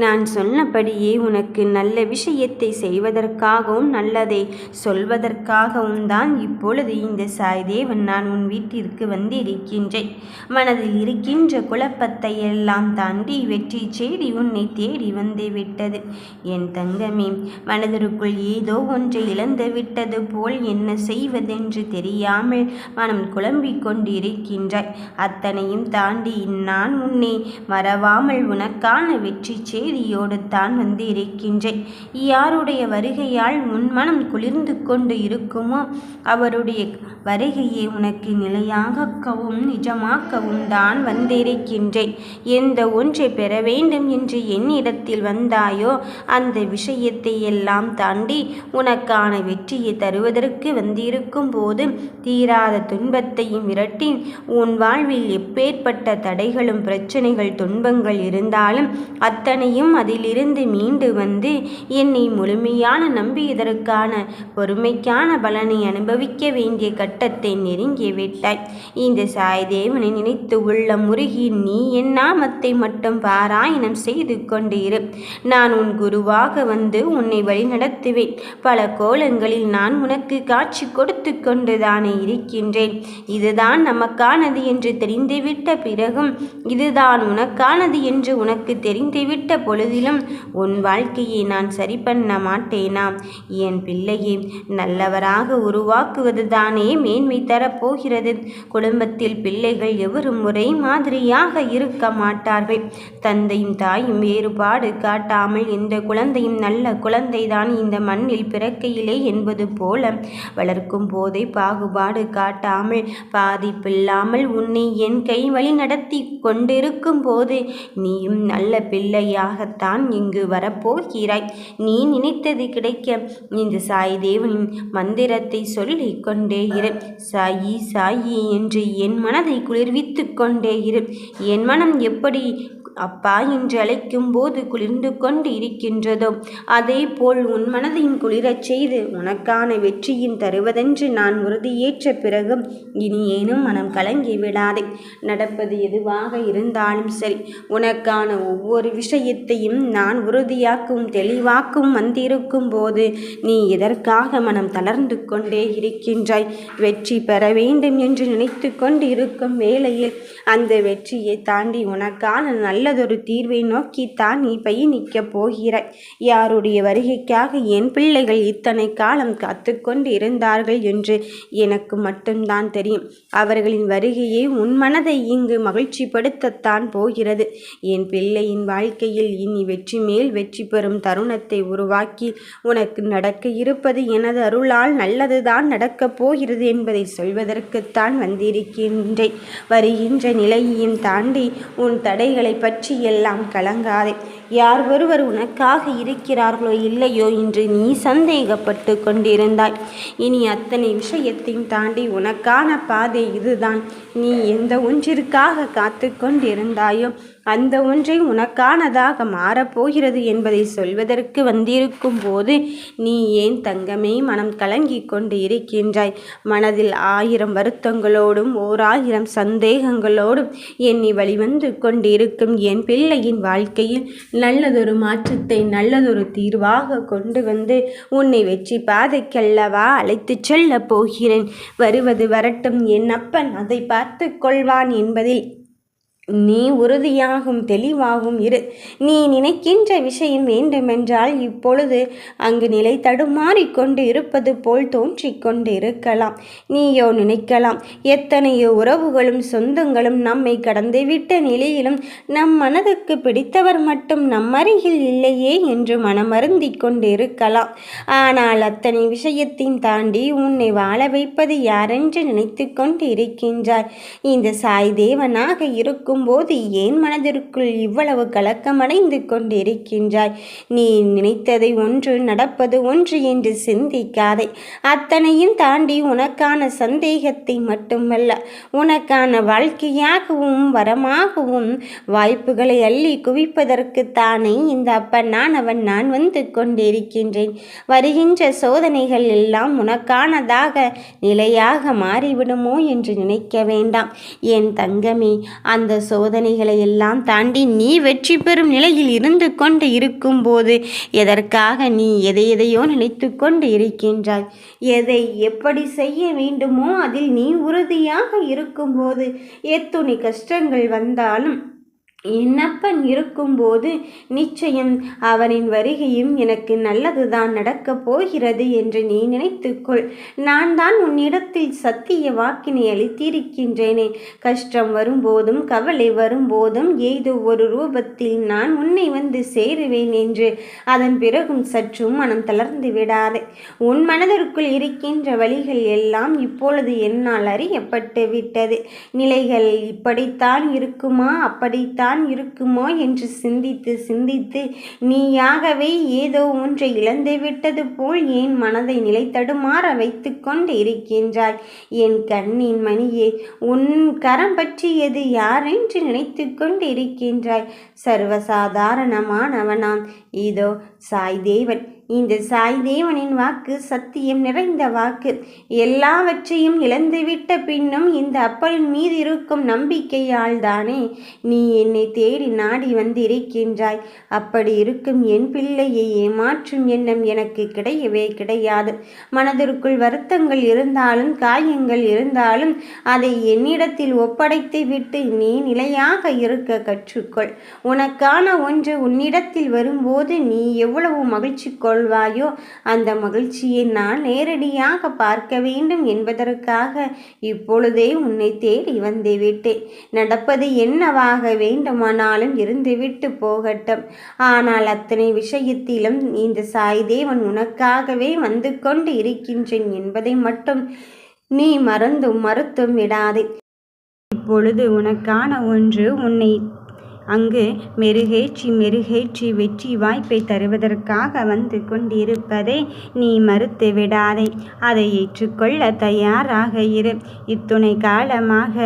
நான் சொன்னபடியே உனக்கு நல்ல விஷயத்தை செய்வதற்காகவும் நல்லதை சொல்வதற்காகவும் தான் இப்பொழுது இந்த சாய்தேவன் நான் உன் வீட்டிற்கு வந்திருக்கின்றேன். மனதில் இருக்கின்ற குழப்பத்தை எல்லாம் தாண்டி வெற்றி செய்தி உன்னை தேடி வந்து விட்டது. என் தங்கமே மனதிற்குள் ஏதோ ஒன்றை இழந்து விட்டது போல் என்ன செய்வதென்று தெரியாமல் மனம் குழம்பிக் கொண்டிருக்கின்றாய். அத்தனையும் தாண்டி நான் உன்னை மறவாமல் உனக்கான வெற்றி செய்தியோடு தான் வந்து இருக்கின்றேன். யாருடைய வருகையால் முன்மனம் குளிர்ந்து கொண்டு இருக்குமோ அவருடைய வருகையை உனக்கு நிலையாகவும் நிஜமாக்கவும் தான் வந்திருக்கின்றேன். எந்த ஒன்றை பெற வேண்டும் என்று என்னிடத்தில் வந்தாயோ அந்த விஷயத்தை எல்லாம் தாண்டி உனக்கான வெற்றியை தருவதற்கு வந்திருக்கும் போது தீராத துன்பத்தையும் விரட்டி உன் வாழ்வில் எப்பேற்பட்ட தடைகளும் பிரச்சனைகள் துன்பங்கள் இருந்தாலும் அத்தனை அத்தனையும் அதிலிருந்து மீண்டு வந்து என்னை முழுமையான நம்பியதற்கான பொறுமைக்கான பலனை அனுபவிக்க வேண்டிய கட்டத்தை நெருங்கி விட்டாய். இந்த சாய்தேவனை நினைத்து உள்ள முருகி நீ என் நாமத்தை மட்டும் பாராயணம் செய்து கொண்டு இரு நான் உன் குருவாக வந்து உன்னை வழிநடத்துவேன். பல கோலங்களில் நான் உனக்கு காட்சி கொடுத்து கொண்டுதானே இருக்கின்றேன். இதுதான் நமக்கானது என்று தெரிந்துவிட்ட பிறகும் இதுதான் உனக்கானது என்று உனக்கு தெரிந்துவிட்ட பொழுதிலும் உன் வாழ்க்கையை நான் சரி பண்ண மாட்டேனா என் பிள்ளையை நல்லவராக உருவாக்குவது தானே மேன்மை தரப்போகிறது குடும்பத்தில் பிள்ளைகள் எவரும் ஒரே மாதிரியாக இருக்க மாட்டார்கள். தந்தையும் தாயும் வேறுபாடு காட்டாமல் இந்த குழந்தையும் நல்ல குழந்தைதான். இந்த மண்ணில் பிறக்கையிலே என்பது போல வளர்க்கும் போதே பாகுபாடு காட்டாமல் பாதிப்பில்லாமல் உன்னை என் கை வழி நடத்தி கொண்டிருக்கும் போது நீயும் நல்ல பிள்ளையாகத்தான் இங்கு வரப்போகிறாய். நீ நினைத்தது கிடைக்க. இந்த சாய் தேவனின் மந்திரத்தை சொல்லிக் கொண்டே இரு. சாயி சாயி என்று என் மனதை குளிர்வித்து கொண்டே இரு. என் மனம் எப்படி அப்பா என்று அழைக்கும் போது குளிர்ந்து கொண்டு இருக்கின்றதோ அதே போல் உன் மனதையும் குளிரச் செய்து உனக்கான வெற்றியின் தருவதென்று நான் உறுதியேற்ற பிறகும் இனி ஏனும் மனம் கலங்கி விடாதே. நடப்பது எதுவாக இருந்தாலும் சரி உனக்கான ஒவ்வொரு விஷயத்தையும் நான் உறுதியாக்கும் தெளிவாக்கும் வந்திருக்கும் போது நீ எதற்காக மனம் தளர்ந்து கொண்டே இருக்கின்றாய்? வெற்றி பெற வேண்டும் என்று நினைத்து கொண்டு இருக்கும் வேளையில் அந்த வெற்றியை தாண்டி உனக்கான நல்லதொரு தீர்வை நோக்கித்தான் நீ பயணிக்கப் போகிறாய். யாருடைய வருகைக்காக என் பிள்ளைகள் இத்தனை காலம் காத்து கொண்டு இருந்தார்கள் என்று எனக்கு மட்டும்தான் தெரியும். அவர்களின் வருகையை உன் மனதை இங்கு மகிழ்ச்சிப்படுத்தத்தான் போகிறது. என் பிள்ளையின் வாழ்க்கையில் இனி வெற்றி மேல் வெற்றி பெறும் தருணத்தை உருவாக்கி உனக்கு நடக்க இருப்பது எனது அருளால் நல்லதுதான் நடக்கப் போகிறது என்பதை சொல்வதற்குத்தான் வந்திருக்கின்றேன். வருகின்ற நிலையையும் தாண்டி உன் தடைகளை பற்றி எல்லாம் கலங்காதே. யார் ஒருவர் உனக்காக இருக்கிறார்களோ இல்லையோ என்று நீ சந்தேகப்பட்டு கொண்டிருந்தாய். இனி அத்தனை விஷயத்தையும் தாண்டி உனக்கான பாதை இதுதான். நீ எந்த ஒன்றிற்காக காத்து கொண்டிருந்தாயோ அந்த ஒன்றை உனக்கானதாக மாறப்போகிறது என்பதை சொல்வதற்கு வந்திருக்கும் போது நீ ஏன் தங்கமே மனம் கலங்கி கொண்டு இருக்கின்றாய்? மனதில் ஆயிரம் வருத்தங்களோடும் ஓர் ஆயிரம் சந்தேகங்களோடும் எண்ணி வழிவந்து கொண்டிருக்கும் என் பிள்ளையின் வாழ்க்கையில் நல்லதொரு மாற்றத்தை நல்லதொரு தீர்வாக கொண்டு வந்து உன்னை வெற்றி பாதைக்கல்லவா அழைத்துச் செல்லப் போகிறேன். வருவது வரட்டும். என் அப்பன் அதை பார்த்து கொள்வான் என்பதில் நீ உறுதியாகும் தெளிவாகும் இரு. நீ நினைக்கின்ற விஷயம் வேண்டுமென்றால் இப்பொழுது அங்கு நிலை தடுமாறிக் கொண்டு இருப்பது போல் தோன்றிக்கொண்டு இருக்கலாம் நீயோ நினைக்கலாம் எத்தனையோ உறவுகளும் சொந்தங்களும் நம்மை கடந்துவிட்ட நிலையிலும் நம் மனதுக்கு பிடித்தவர் மட்டும் நம் அருகில் இல்லையே என்று மனமருந்தி கொண்டு இருக்கலாம் ஆனால் அத்தனை விஷயத்தையும் தாண்டி உன்னை வாழ வைப்பது யாரென்று நினைத்து கொண்டு இருக்கின்றாய் இந்த சாய் தேவனாக இருக்கும் இருக்கும்போது ஏன் மனதிற்குள் இவ்வளவு கலக்கமடைந்து கொண்டிருக்கின்றாய். நீ நினைத்ததை ஒன்று நடப்பது ஒன்று என்று சிந்திக்காதே. அத்தனையும் தாண்டி உனக்கான சந்தேகத்தை மட்டுமல்ல உனக்கான வாழ்க்கையாகவும் வரமாகவும் வாய்ப்புகளை அள்ளி குவிப்பதற்கு தானே இந்த அவன் நான் வந்து கொண்டிருக்கின்றேன். வருகின்ற சோதனைகள் எல்லாம் உனக்கானதாக நிலையாக மாறிவிடுமோ என்று நினைக்க வேண்டாம். என் தங்கமே அந்த சோதனைகளை எல்லாம் தாண்டி நீ வெற்றி பெறும் நிலையில் இருந்து கொண்டு இருக்கும்போது எதற்காக நீ எதை எதையோ நினைத்து கொண்டு இருக்கின்றாய்? எதை எப்படி செய்ய வேண்டுமோ அதில் நீ உறுதியாக இருக்கும்போது எத்துணை கஷ்டங்கள் வந்தாலும் என்னப்பன் இருக்கும்போது நிச்சயம் அவரின் வருகையும் எனக்கு நல்லதுதான் நடக்கப் போகிறது என்று நீ நினைத்துக்கொள். நான் தான் உன்னிடத்தில் சத்திய வாக்கினை அளித்திருக்கின்றேனே. கஷ்டம் வரும்போதும் கவலை வரும்போதும் ஏதோ ஒரு ரூபத்தில் நான் உன்னை வந்து சேருவேன் என்று அதன் பிறகும் சற்றும் மனம் தளர்ந்து விடாதே. உன் மனதிற்குள் இருக்கின்ற வழிகள் எல்லாம் இப்பொழுது என்னால் அறியப்பட்டு விட்டது. நிலைகள் இப்படித்தான் இருக்குமா? அப்படித்தான் தான் இருக்குமோ என்று சிந்தித்து சிந்தித்து நீயாகவே ஏதோ ஒன்றை இழந்து விட்டது போல் ஏன் மனதை நிலைத்தடுமாற வைத்து கொண்டு இருக்கின்றாய் என் கண்ணின் மணியே உன் கரம் பற்றியது யாரென்று நினைத்து கொண்டு இருக்கின்றாய் சர்வசாதாரணமானவனாம். இதோ சாய் தேவன் இந்த சாய் தேவனின் வாக்கு சத்தியம் நிறைந்த வாக்கு. எல்லாவற்றையும் இழந்துவிட்ட பின்னும் இந்த அப்பலின் மீது இருக்கும் நம்பிக்கையால் தானே நீ என்னை தேடி நாடி வந்திருக்கின்றாய். அப்படி இருக்கும் என் பிள்ளையை ஏமாற்றும் எண்ணம் எனக்கு கிடையவே கிடையாது. மனதிற்குள் வருத்தங்கள் இருந்தாலும் காயங்கள் இருந்தாலும் அதை என்னிடத்தில் ஒப்படைத்து விட்டு நீ நிலையாக இருக்க கற்றுக்கொள். உனக்கான ஒன்று உன்னிடத்தில் வரும்போது நீ எவ்வளவு மகிழ்ச்சி கொள் கொள்வாயோ அந்த மகிழ்ச்சியை நான் நேரடியாக பார்க்க வேண்டும் என்பதற்காக இப்பொழுதே உன்னை தேடி வந்து விட்டேன். நடப்பது என்னவாக வேண்டுமானாலும் இருந்துவிட்டு போகட்டும். ஆனால் அத்தனை விஷயத்திலும் இந்த சாய்தேவன் உனக்காகவே வந்து கொண்டு இருக்கின்றேன் என்பதை மட்டும் நீ மறந்தும் மறுத்தும் விடாதே. இப்பொழுது உனக்கான ஒன்று உன்னை அங்கு மெருகேற்றி மெருகேற்றி வெற்றி வாய்ப்பை தருவதற்காக வந்து கொண்டிருப்பதை நீ மறுத்து விடாதே. அதை ஏற்றுக்கொள்ள தயாராக இரு. இத்துணை காலமாக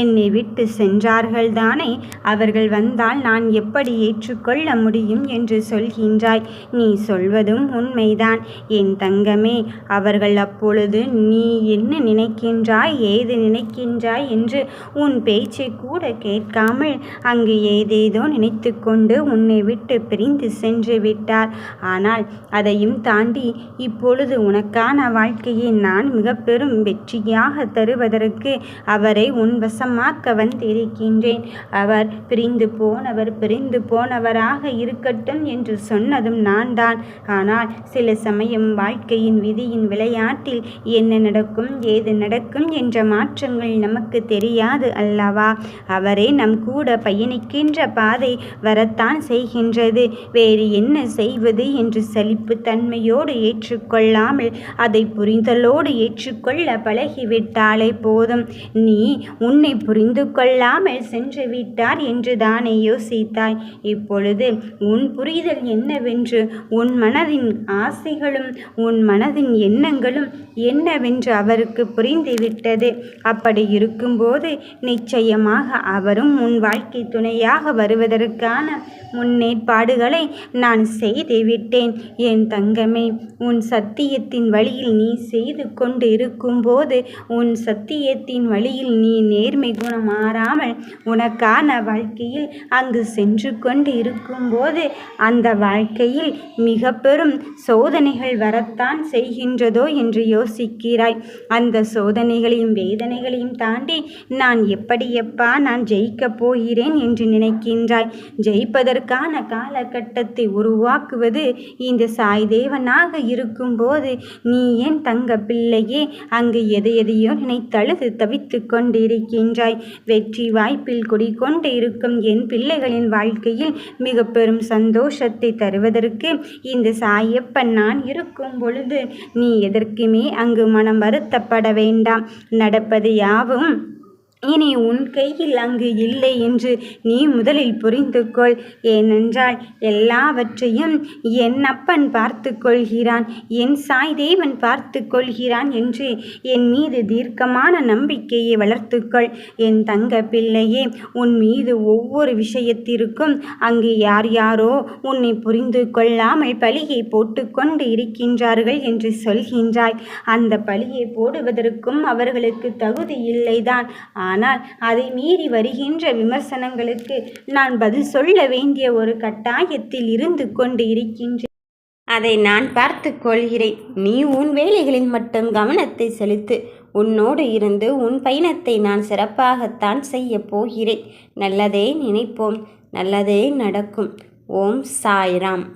என்னை விட்டு சென்றார்கள் தானே? அவர்கள் வந்தால் நான் எப்படி ஏற்றுக்கொள்ள முடியும் என்று சொல்கின்றாய். நீ சொல்வதும் உண்மைதான். என் தங்கமே அவர்கள் அப்பொழுது நீ என்ன நினைக்கின்றாய் ஏது நினைக்கின்றாய் என்று உன் பேச்சை கூட கேட்காமல் அங்கு ஏதேதோ நினைத்து கொண்டு உன்னை விட்டு பிரிந்து சென்று விட்டார். ஆனால் அதையும் தாண்டி இப்பொழுது உனக்கான வாழ்க்கையை நான் மிக பெரும் வெற்றியாக தருவதற்கு அவரை உன் வசமாக்க வந்திருக்கின்றேன். அவர் பிரிந்து போனவர் பிரிந்து போனவராக இருக்கட்டும் என்று சொன்னதும் நான் தான் ஆனால் சில சமயம் வாழ்க்கையின் விதியின் விளையாட்டில் என்ன நடக்கும் ஏது நடக்கும் என்ற மாற்றங்கள் நமக்கு தெரியாது அல்லவா? அவரே நம் கூட பயணிக்க என்ற பாதை வரத்தான் செய்கின்றது. வேறு என்ன செய்வது என்று சலிப்பு தன்மையோடு ஏற்றுக்கொள்ளாமல் அதை புரிதலோடு ஏற்றுக்கொள்ள பழகிவிட்டாலே போதும். நீ உன்னை புரிந்து கொள்ளாமல் சென்று விட்டார் என்று தானே யோசித்தாய். இப்பொழுது உன் புரிதல் என்னவென்று உன் மனதின் ஆசைகளும் உன் மனதின் எண்ணங்களும் என்னவென்று அவருக்கு புரிந்துவிட்டது. அப்படி இருக்கும்போது நிச்சயமாக அவரும் உன் வாழ்க்கை துணையாக வருவதற்கான முன்னேற்பாடுகளை நான் செய்து விட்டேன் என் தங்கமே உன் சத்தியத்தின் வழியில் நீ செய்து கொண்டு இருக்கும்போது உன் சத்தியத்தின் வழியில் நீ நேர்மை குணம் மாறாமல் உனக்கான வாழ்க்கையில் அங்கு சென்று கொண்டு இருக்கும்போது அந்த வாழ்க்கையில் மிக பெரும் சோதனைகள் வரத்தான் செய்கின்றதோ என்று யோசிக்கிறாய். அந்த சோதனைகளையும் வேதனைகளையும் தாண்டி நான் எப்படியப்பா நான் ஜெயிக்கப் போகிறேன் என்று நினைக்கின்றாய். ஜெயிப்பதற்கான காலகட்டத்தை உருவாக்குவது இந்த சாய் தேவனாக இருக்கும்போது நீ ஏன் தங்க பிள்ளையே அங்கு எதை எதையோ நினைத்தழுது தவித்து கொண்டிருக்கின்றாய். வெற்றி வாய்ப்பில் குடிக்கொண்டு இருக்கும் என் பிள்ளைகளின் வாழ்க்கையில் மிக பெரும் சந்தோஷத்தை தருவதற்கு இந்த சாயப்பன் நான் இருக்கும் பொழுது நீ எதற்குமே அங்கு மனம் வருத்தப்பட வேண்டாம். நடப்பது யாவும் இனி உன் கையில் அங்கு இல்லை என்று நீ முதலில் புரிந்து கொள் ஏனென்றால் எல்லாவற்றையும் என் அப்பன் பார்த்து கொள்கிறான் என் சாய் தேவன் பார்த்து கொள்கிறான் என்று என் மீது தீர்க்கமான நம்பிக்கையை வளர்த்துக்கொள். என் தங்க பிள்ளையே உன் மீது ஒவ்வொரு விஷயத்திற்கும் அங்கு யார் யாரோ உன்னை புரிந்து கொள்ளாமல் பழியை போட்டுக்கொண்டு இருக்கின்றார்கள் என்று சொல்கின்றாய். அந்த பழியை போடுவதற்கும் அவர்களுக்கு தகுதி இல்லைதான். ஆனால் அதை மீறி வருகின்ற விமர்சனங்களுக்கு நான் பதில் சொல்ல வேண்டிய ஒரு கட்டாயத்தில் இருந்து கொண்டு இருக்கின்றேன். அதை நான் பார்த்து கொள்கிறேன். நீ உன் வேலைகளில் மட்டும் கவனத்தை செலுத்து. உன்னோடு இருந்து உன் பயணத்தை நான் சிறப்பாகத்தான் செய்ய போகிறேன். நல்லதே நினைப்போம். நல்லதே நடக்கும். ஓம் சாய்ராம்.